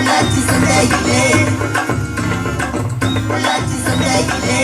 Pollachi சந்தையிலே Pollachi சந்தையிலே